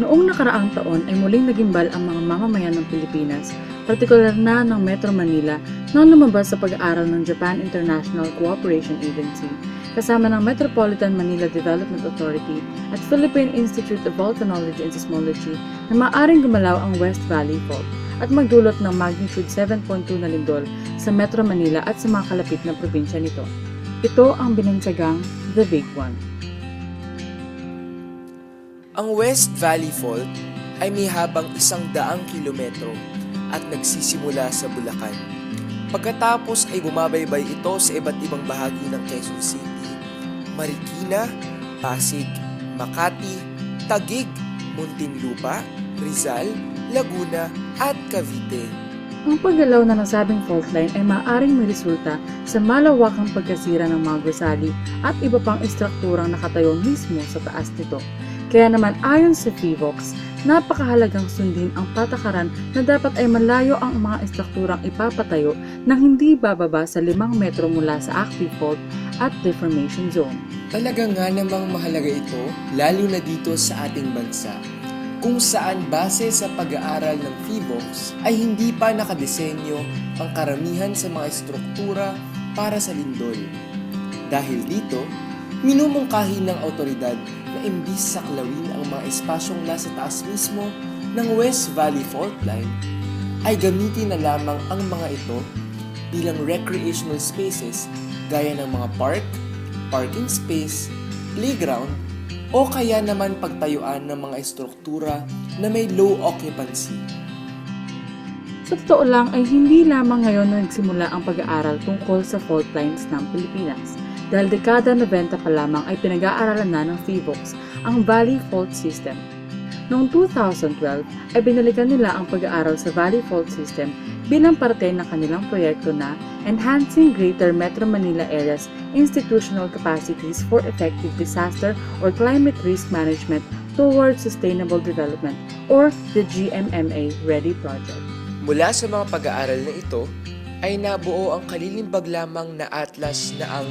Noong nakaraang taon ay muling nagimbal ang mga mamamayan ng Pilipinas, partikular na ng Metro Manila, nang lumabas sa pag-aaral ng Japan International Cooperation Agency, kasama ng Metropolitan Manila Development Authority at Philippine Institute of Volcanology and Seismology na maaring gumalaw ang West Valley Fault at magdulot ng magnitude 7.2 na lindol sa Metro Manila at sa mga kalapit na probinsya nito. Ito ang binansagang The Big One. Ang West Valley Fault ay may habang isang daang kilometro at nagsisimula sa Bulacan. Pagkatapos ay bumabaybay ito sa iba't ibang bahagi ng Quezon City, Marikina, Pasig, Makati, Tagig, Muntinlupa, Rizal, Laguna at Cavite. Ang paggalaw na nasabing fault line ay maaaring may resulta sa malawakang pagkasira ng mga gusali at iba pang istrukturang nakatayo mismo sa taas nito. Kaya naman ayon sa FIVOX, napakahalagang sundin ang patakaran na dapat ay malayo ang mga istrukturang ipapatayo nang hindi bababa sa 5 metro mula sa active fault at deformation zone. Talaga nga namang mahalaga ito, lalo na dito sa ating bansa, kung saan base sa pag-aaral ng PHIVOX ay hindi pa nakadesenyo ang karamihan sa mga estruktura para sa lindol. Dahil dito, minumungkahi ng autoridad na imbis saklawin ang mga espasyong nasa taas mismo ng West Valley Fault Line, ay gamitin na lamang ang mga ito bilang recreational spaces gaya ng mga park, parking space, playground, o kaya naman pagtayuan ng mga estruktura na may low occupancy. Sa totoo lang ay hindi lamang ngayon na nagsimula ang pag-aaral tungkol sa fault lines ng Pilipinas. Dahil dekada 90 pa lamang ay pinag-aaralan na ng FIVOX ang Valley Fault System. Noong 2012 ay binalikan nila ang pag-aaral sa Valley Fault System bilang parte ng kanilang proyekto na Enhancing Greater Metro Manila Area's Institutional Capacities for Effective Disaster or Climate Risk Management Towards Sustainable Development or the GMMA Ready Project. Mula sa mga pag-aaral na ito, ay nabuo ang kalilimbag lamang na atlas na ang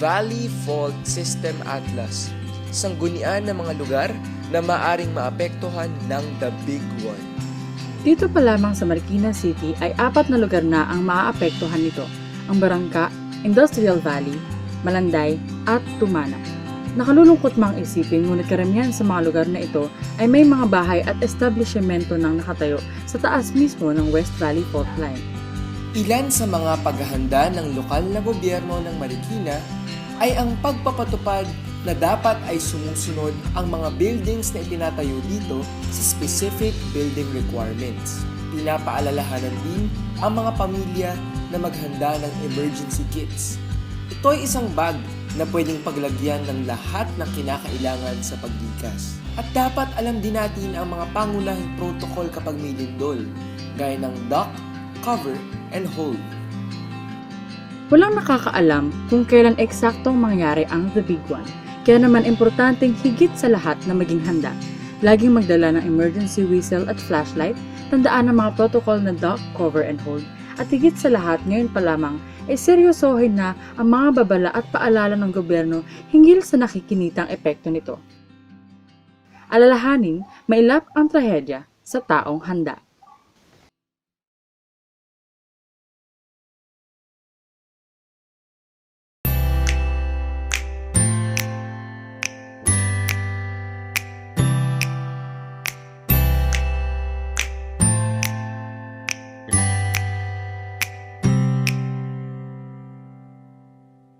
Valley Fault System Atlas, sanggunian ng mga lugar na maaring maapektuhan ng The Big One. Dito pa lamang sa Marikina City ay apat na lugar na ang maaapektuhan nito, ang Barangka, Industrial Valley, Malanday at Tumana. Nakalulungkot mang isipin ngunit karamihan sa mga lugar na ito ay may mga bahay at establishmento nang nakatayo sa taas mismo ng West Valley Fault Line. Ilan sa mga paghahanda ng lokal na gobyerno ng Marikina ay ang pagpapatupad na dapat ay sumusunod ang mga buildings na itinatayo dito sa specific building requirements. Pinapaalalahanan din ang mga pamilya na maghanda ng emergency kits. Ito ay isang bag na pwedeng paglagyan ng lahat ng kinakailangan sa paglikas. At dapat alam din natin ang mga pangunahing protocol kapag may lindol, gaya ng duck, cover, and hold. Walang nakakaalam kung kailan eksaktong mangyari ang The Big One. Kaya naman importanteng higit sa lahat na maging handa. Laging magdala ng emergency whistle at flashlight, tandaan ang mga protocol na duck, cover, and hold. At higit sa lahat ngayon pa lamang, ay seryosohin na ang mga babala at paalala ng gobyerno hinggil sa nakikinitang epekto nito. Alalahanin, mailap ang trahedya sa taong handa.